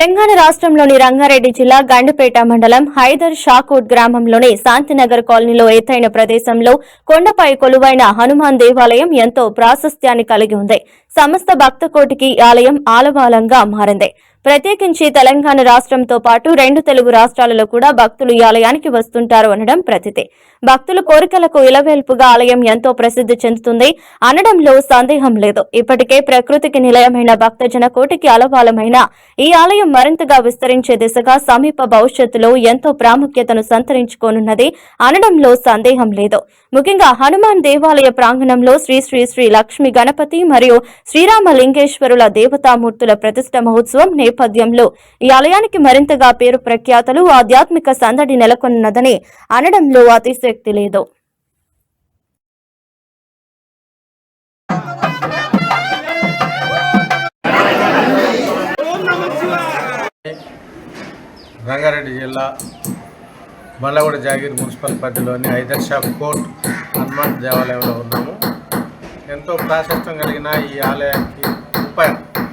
తెలంగాణ రాష్ట్రంలోని రంగారెడ్డి జిల్లా గండిపేట మండలం హైదర్ షాకూట్ గ్రామంలోని శాంతినగర్ కాలనీలో ఎత్తైన ప్రదేశంలో కొండపై కొలువైన హనుమాన్ దేవాలయం ఎంతో ప్రాశస్త్యాన్ని కలిగి ఉంది. సమస్త భక్తకోటికి ఆలయం ఆలవాలంగా మారింది. ప్రత్యేకించి తెలంగాణ రాష్ట్రంతో పాటు రెండు తెలుగు రాష్ట్రాలలో కూడా భక్తులు ఈ ఆలయానికి వస్తుంటారు అనడం ప్రతితే. భక్తుల కోరికలకు ఇలవేల్పుగా ఆలయం ఎంతో ప్రసిద్ధి చెందుతుంది. అనడంలో సందేహం లేదు. ఇప్పటికే ప్రకృతికి నిలయమైన భక్తజన కోటికి అలవాలమైన ఈ ఆలయం మరింతగా విస్తరించే దిశగా సమీప భవిష్యత్తులో ఎంతో ప్రాముఖ్యతను సంతరించుకోనున్నది అనడంలో సందేహం లేదు. ముఖ్యంగా హనుమాన్ దేవాలయ ప్రాంగణంలో శ్రీ శ్రీ శ్రీ లక్ష్మి గణపతి మరియు శ్రీరామలింగేశ్వరుల దేవతామూర్తుల ప్రతిష్ట మహోత్సవం నేపథ్యంలో ఈ ఆలయానికి మరింతగా పేరు ప్రఖ్యాతలు ఆధ్యాత్మిక సందడి నెలకొన్నదని అనడంలో అతిశక్తి లేదు. రంగారెడ్డి జిల్లా బండ్లగూడ జాగీర్ మున్సిపల్ పరిధిలోని హైదర్షా కోర్ట్ హనుమాన్ దేవాలయంలో ఉన్నాము. ఎంతో ప్రాశస్త్యం కలిగిన ఈ ఆలయానికి ఉప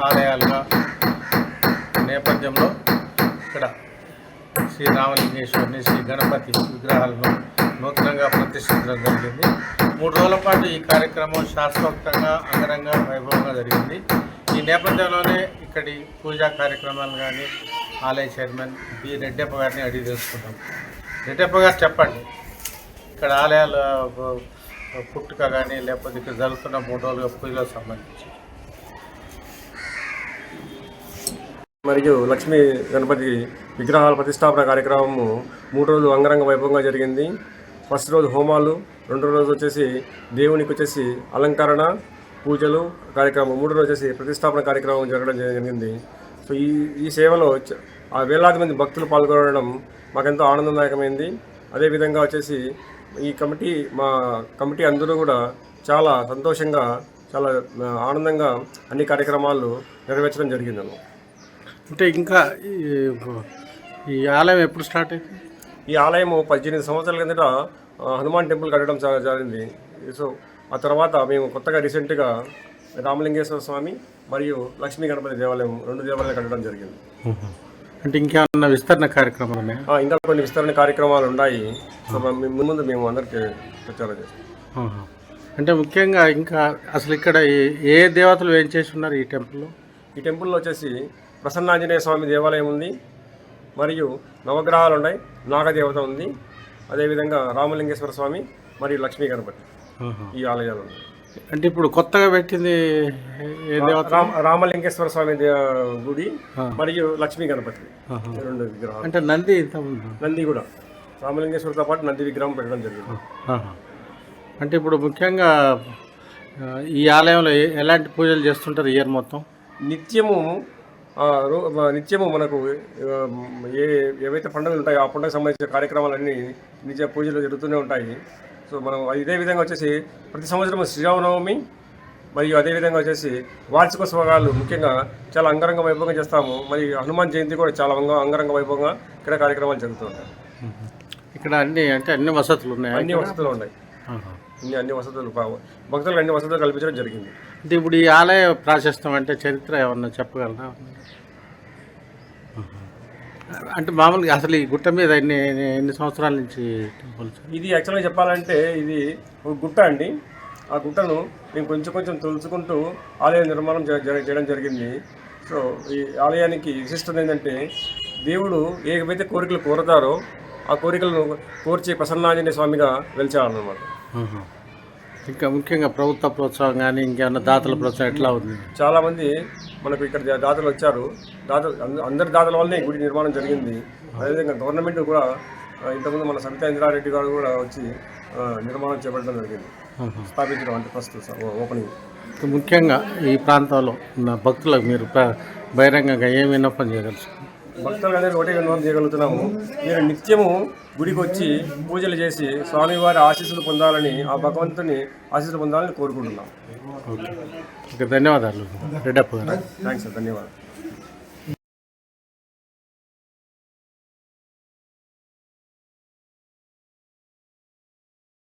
ఆలయాలుగా నేపథ్యంలో ఇక్కడ శ్రీ రామలింగేశ్వరిని శ్రీ గణపతి విగ్రహాలను నూతనంగా ప్రతిష్ఠించడం జరిగింది. మూడు రోజుల పాటు ఈ కార్యక్రమం శాస్త్రోక్తంగా అంగరంగ వైభవంగా జరిగింది. ఈ నేపథ్యంలోనే ఇక్కడి పూజా కార్యక్రమాలు కానీ ఆలయ చైర్మన్ బి రెడ్డప్ప గారిని అడిగి తెలుసుకుంటాం రెడ్డప్ప గారు చెప్పండి. ఇక్కడ ఆలయాలు పుట్టుక కానీ లేకపోతే ఇక్కడ జరుగుతున్న మూడు రోజుల పూజలకు సంబంధించి. మరియు లక్ష్మీ గణపతి విగ్రహాల ప్రతిష్టాపన కార్యక్రమము మూడు రోజులు అంగరంగ వైభవంగా జరిగింది. ఫస్ట్ రోజు హోమాలు రెండో రోజు వచ్చేసి దేవునికి వచ్చేసి అలంకరణ పూజలు కార్యక్రమం. మూడో రోజు వచ్చేసి ప్రతిష్టాపన కార్యక్రమం జరగడం జరిగింది. సో ఈ ఈ సేవలో ఆ వేలాది మంది భక్తులు పాల్గొనడం మాకెంతో ఆనందదాయకమైంది. అదేవిధంగా వచ్చేసి ఈ కమిటీ మా కమిటీ అందరూ కూడా చాలా సంతోషంగా చాలా ఆనందంగా అన్ని కార్యక్రమాలు నెరవేర్చడం జరిగిందను అంటే ఇంకా ఈ ఈ ఆలయం ఎప్పుడు స్టార్ట్ అయింది? ఈ ఆలయము పద్దెనిమిది సంవత్సరాల కిందట హనుమాన్ టెంపుల్ కట్టడం జరిగింది. సో ఆ తర్వాత మేము కొత్తగా రీసెంట్గా రామలింగేశ్వర స్వామి మరియు లక్ష్మీ గణపతి దేవాలయం రెండు దేవాలయాలు కట్టడం జరిగింది. అంటే ఇంకేమన్నా విస్తరణ కార్యక్రమాలు ఉన్నాయా? ఇంకా కొన్ని విస్తరణ కార్యక్రమాలు ఉన్నాయి. ముందు మేము అందరికీ ప్రచారం చేస్తాం. అంటే ముఖ్యంగా ఇంకా అసలు ఇక్కడ ఏ- దేవతలు ఏం చేసి ఉన్నారు ఈ టెంపుల్లో? ఈ టెంపుల్లో వచ్చేసి ప్రసన్నాంజనేయ స్వామి దేవాలయం ఉంది మరియు నవగ్రహాలు ఉన్నాయి నాగదేవత ఉంది అదేవిధంగా రామలింగేశ్వర స్వామి మరియు లక్ష్మీ గణపతి. ఈ ఆలయాలు ఉన్నాయి. అంటే ఇప్పుడు కొత్తగా పెట్టింది రామలింగేశ్వర స్వామి గుడి మరియు లక్ష్మీ గణపతి రెండు విగ్రహాలు. అంటే నంది నంది కూడా. రామలింగేశ్వరతో పాటు నంది విగ్రహం పెట్టడం జరిగింది. అంటే ఇప్పుడు ముఖ్యంగా ఈ ఆలయంలో ఎలాంటి పూజలు చేస్తుంటారు ఇయర్ మొత్తం? నిత్యము నిత్యము మనకు ఏ ఏవైతే పండుగలు ఉంటాయో ఆ పండుగకు సంబంధించిన కార్యక్రమాలన్నీ నిత్య పూజలు జరుగుతూనే ఉంటాయి. సో మనం ఇదే విధంగా వచ్చేసి ప్రతి సంవత్సరం శ్రీరామనవమి మరియు అదేవిధంగా వచ్చేసి వార్షికోత్సవాలు ముఖ్యంగా చాలా అంగరంగ వైభవంగా చేస్తాము. మరి హనుమాన్ జయంతి కూడా చాలా అంగ- అంగరంగ వైభవంగా ఇక్కడ కార్యక్రమాలు జరుగుతుంటాయి ఇక్కడ అన్ని అంటే అన్ని వసతులు ఉన్నాయి అన్ని వసతులు ఉన్నాయి. అన్ని అన్ని వసతులు భక్తులకు అన్ని వసతులు కల్పించడం జరిగింది. అంటే ఇప్పుడు ఈ ఆలయ ప్రాశస్తం అంటే చరిత్ర ఏమన్నా చెప్పగలరా. అంటే మామూలుగా అసలు ఈ గుట్ట మీద ఎన్ని ఎన్ని సంవత్సరాల నుంచి టెంపుల్స్ ఇది యాక్చువల్గా చెప్పాలంటే ఇది ఒక గుట్ట అండి. ఆ గుట్టను మేము కొంచెం కొంచెం తొలుచుకుంటూ ఆలయ నిర్మాణం చేయడం జరిగింది. సో ఈ ఆలయానికి విశిష్టత ఏంటంటే దేవుడు ఏవైతే కోరికలు కోరతారో ఆ కోరికలను కోర్చే ప్రసన్నాంజనేయ స్వామిగా వెలిచారన్నమాట. ఆహా. ఇంకా ముఖ్యంగా ప్రభుత్వ ప్రోత్సాహం కానీ ఇంకేమన్నా దాతల ప్రోత్సాహం ఎట్లా ఉంది? చాలామంది మనకు ఇక్కడ దాతలు వచ్చారు. దాతలు అంద- అందరి దాతల వల్లనే గుడి నిర్మాణం జరిగింది. అదేవిధంగా గవర్నమెంట్ కూడా ఇంతకుముందు మన సవితా ఇంద్రారెడ్డి గారు కూడా వచ్చి నిర్మాణం చేపట్టడం జరిగింది. స్థాపించడం అంటే ఫస్ట్ ఓపెనింగ్. ముఖ్యంగా ఈ ప్రాంతంలో ఉన్న భక్తులకు మీరు బహిరంగంగా ఏమి విన్నపం చేయగలరు భక్తులు అనేది ఒకటే విన్నపం చేయగలుగుతున్నాము. మీరు నిత్యము గుడికి వచ్చి పూజలు చేసి స్వామివారి ఆశీస్సులు పొందాలని ఆ భగవంతుని ఆశీస్సులు పొందాలని కోరుకుంటున్నాం. ఓకే. ఓకే ధన్యవాదాలు. రెడ్డప్ప గారు. థ్యాంక్స్ సార్ ధన్యవాదాలు.